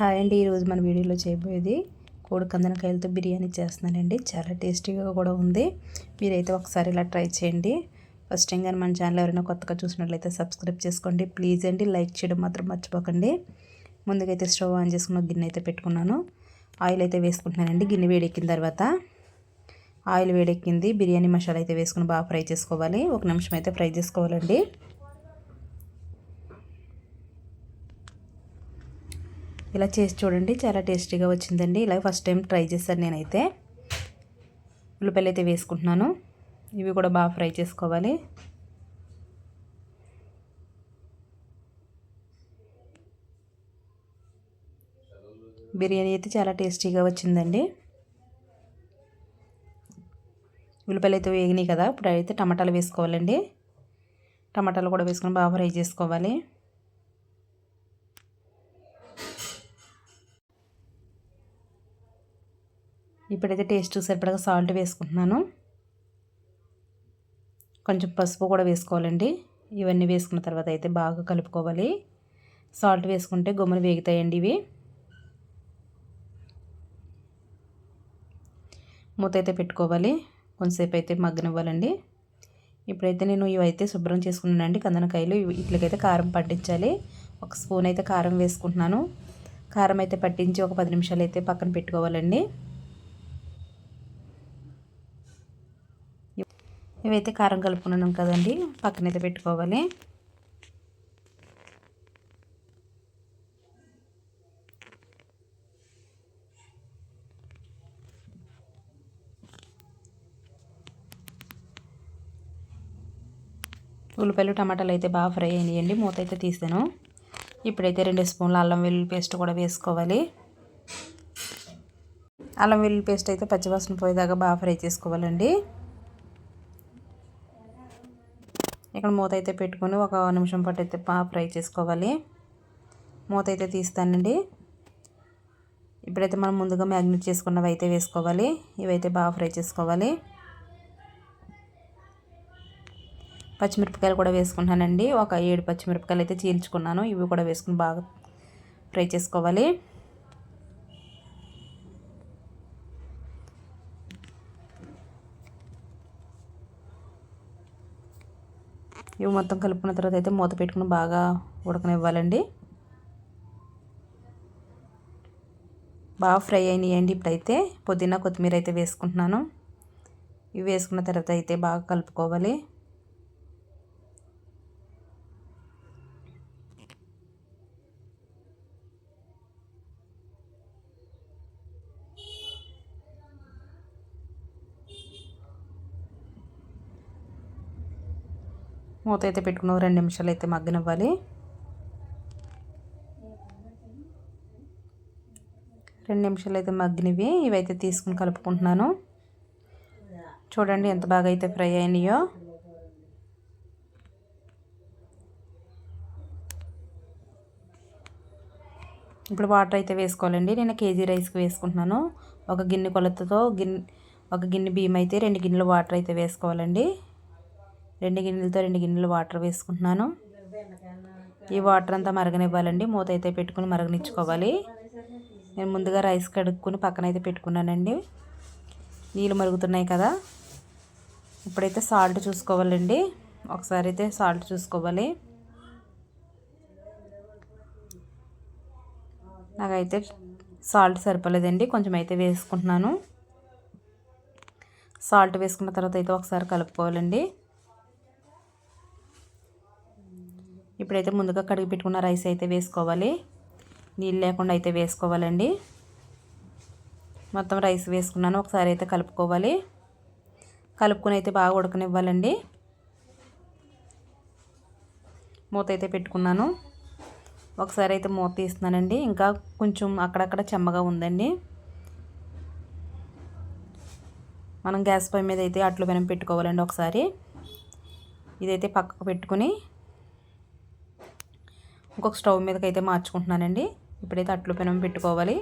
Hi అండి ఈరోజు మన వీడియోలో చేయబోయేది కోడి కందనకాయలతో బిర్యానీ చేస్తున్నానండి. చాలా టేస్టీగా కూడా ఉంది. మీరైతే ఒకసారి ఇలా ట్రై చేయండి. ఫస్ట్ టైం కానీ మన ఛానల్ ఎవరైనా కొత్తగా చూసినట్లయితే సబ్స్క్రైబ్ చేసుకోండి. ప్లీజ్ అండి లైక్ చేయడం మాత్రం మర్చిపోకండి. ముందుకైతే స్టవ్ ఆన్ చేసుకున్న గిన్నె అయితే పెట్టుకున్నాను. ఆయిల్ అయితే వేసుకుంటున్నానండి. గిన్నె వేడెక్కిన తర్వాత ఆయిల్ వేడెక్కింది. బిర్యానీ మసాలా అయితే వేసుకుని బాగా ఫ్రై చేసుకోవాలి. ఒక నిమిషం అయితే ఫ్రై చేసుకోవాలండి. ఇలా చేసి చూడండి చాలా టేస్టీగా వచ్చిందండి. ఇలా ఫస్ట్ టైం ట్రై చేశాను నేనైతే. ఉల్లిపాయలు అయితే వేసుకుంటున్నాను. ఇవి కూడా బాగా ఫ్రై చేసుకోవాలి. బిర్యానీ అయితే చాలా టేస్టీగా వచ్చిందండి. ఉల్లిపాయలు అయితే వేగినాయి కదా ఇప్పుడు అయితే టమాటాలు వేసుకోవాలండి. టమాటాలు కూడా వేసుకొని బాగా ఫ్రై చేసుకోవాలి. ఇప్పుడైతే టేస్ట్ సరిపడగా సాల్ట్ వేసుకుంటున్నాను. కొంచెం పసుపు కూడా వేసుకోవాలండి. ఇవన్నీ వేసుకున్న తర్వాత అయితే బాగా కలుపుకోవాలి. సాల్ట్ వేసుకుంటే గుమ్మలు వేగుతాయండి ఇవి. మూత అయితే పెట్టుకోవాలి. కొంతసేపు అయితే మగ్గనివ్వాలండి. ఇప్పుడైతే నేను ఇవైతే శుభ్రం చేసుకున్నానండి. కందనకాయలు ఇట్లకైతే కారం పట్టించాలి. ఒక స్పూన్ అయితే కారం వేసుకుంటున్నాను. కారం అయితే పట్టించి ఒక పది నిమిషాలు అయితే పక్కన పెట్టుకోవాలండి. ఇవైతే కారం కలుపుకున్నాం కదండి పక్కనైతే పెట్టుకోవాలి. ఉల్లిపాయలు టమాటాలు అయితే బాగా ఫ్రై అయినాయండి మూత అయితే తీసాను. ఇప్పుడైతే రెండు స్పూన్ల అల్లం వెల్లుల్లి పేస్ట్ కూడా వేసుకోవాలి. అల్లం వెల్లుల్లి పేస్ట్ అయితే పచ్చివాసన పోయేదాకా బాగా ఫ్రై చేసుకోవాలండి. ఇక్కడ మూత అయితే పెట్టుకొని ఒక నిమిషం పాటు అయితే బాగా ఫ్రై చేసుకోవాలి. మూత అయితే తీస్తానండి. ఇప్పుడైతే మనం ముందుగా మ్యాగ్నెట్ చేసుకున్నవి అయితే వేసుకోవాలి. ఇవైతే బాగా ఫ్రై చేసుకోవాలి. పచ్చిమిరపకాయలు కూడా వేసుకుంటానండి. ఒక ఏడు పచ్చిమిరపకాయలు అయితే చీల్చుకున్నాను. ఇవి కూడా వేసుకుని బాగా ఫ్రై చేసుకోవాలి. ఇవి మొత్తం కలుపుకున్న తర్వాత అయితే మూత పెట్టుకుని బాగా ఉడకనివ్వాలండి. బాగా ఫ్రై అయినాయండి ఇప్పుడైతే. పుదీనా కొత్తిమీర అయితే వేసుకుంటున్నాను. ఇవి వేసుకున్న తర్వాత అయితే బాగా కలుపుకోవాలి. మూత అయితే పెట్టుకున్న రెండు నిమిషాలు అయితే మగ్గనివ్వాలి. రెండు నిమిషాలు అయితే మగ్గినవి ఇవైతే తీసుకుని కలుపుకుంటున్నాను. చూడండి ఎంత బాగా అయితే ఫ్రై అయినాయో. ఇప్పుడు వాటర్ అయితే వేసుకోవాలండి. నేను కేజీ రైస్కి వేసుకుంటున్నాను. ఒక గిన్నె కొలతతో గిన్నె ఒక గిన్నె బియ్యం అయితే రెండు గిన్నెలు వాటర్ అయితే వేసుకోవాలండి. రెండు గిన్నెలతో రెండు గిన్నెలు వాటర్ వేసుకుంటున్నాను. ఈ వాటర్ అంతా మరగనివ్వాలండి. మూత అయితే పెట్టుకుని మరగనిచ్చుకోవాలి. నేను ముందుగా రైస్ కడుక్కుని పక్కన అయితే పెట్టుకున్నానండి. నీళ్ళు మరుగుతున్నాయి కదా. ఇప్పుడైతే సాల్ట్ చూసుకోవాలండి. ఒకసారి అయితే సాల్ట్ చూసుకోవాలి. నాకైతే సాల్ట్ సరిపోలేదండి. కొంచెం అయితే వేసుకుంటున్నాను. సాల్ట్ వేసుకున్న తర్వాత అయితే ఒకసారి కలుపుకోవాలండి. ఇప్పుడైతే ముందుగా కడిగి పెట్టుకున్న రైస్ అయితే వేసుకోవాలి. నీళ్ళు లేకుండా అయితే వేసుకోవాలండి. మొత్తం రైస్ వేసుకున్నాను. ఒకసారి అయితే కలుపుకోవాలి. కలుపుకొని అయితే బాగా ఉడకనివ్వాలండి. మూత అయితే పెట్టుకున్నాను. ఒకసారి అయితే మూత తీస్తున్నానండి. ఇంకా కొంచెం అక్కడక్కడ చెమ్మగా ఉందండి. మనం గ్యాస్ పొయ్యి మీద అయితే అట్లు పెనం పెట్టుకోవాలండి ఒకసారి. ఇదైతే పక్కకు పెట్టుకుని ఇంకొక స్టవ్ మీదకి అయితే మార్చుకుంటున్నానండి. ఇప్పుడైతే అట్లు పెనం పెట్టుకోవాలి.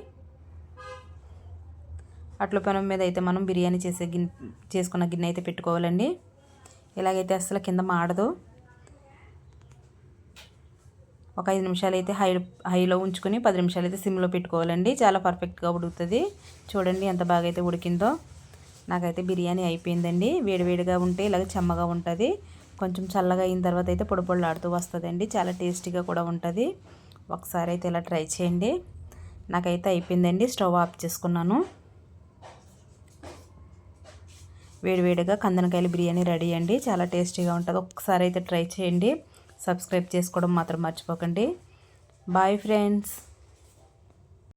అట్ల పెనం మీద అయితే మనం బిర్యానీ చేసే గిన్నె చేసుకున్న గిన్నె అయితే పెట్టుకోవాలండి. ఇలాగైతే అసలు కింద మాడదు ఒక ఐదు నిమిషాలు అయితే హై హైలో ఉంచుకొని పది నిమిషాలు అయితే సిమ్లో పెట్టుకోవాలండి. చాలా పర్ఫెక్ట్గా ఉడుకుతుంది. చూడండి ఎంత బాగా అయితే ఉడికిందో. నాకైతే బిర్యానీ అయిపోయిందండి. వేడివేడిగా ఉంటే ఇలాగ చెమ్మగా ఉంటుంది. కొంచెం చల్లగా అయిన తర్వాత అయితే పొడి పొడిలాడుతూ వస్తుందండి. చాలా టేస్టీగా కూడా ఉంటుంది. ఒకసారి అయితే ఇలా ట్రై చేయండి. నాకైతే అయిపోయిందండి. స్టవ్ ఆఫ్ చేసుకున్నాను. వేడివేడిగా కందనకాయల బిర్యానీ రెడీ అండి. చాలా టేస్టీగా ఉంటుంది. ఒకసారి అయితే ట్రై చేయండి. సబ్స్క్రైబ్ చేసుకోవడం మాత్రం మర్చిపోకండి. Bye friends.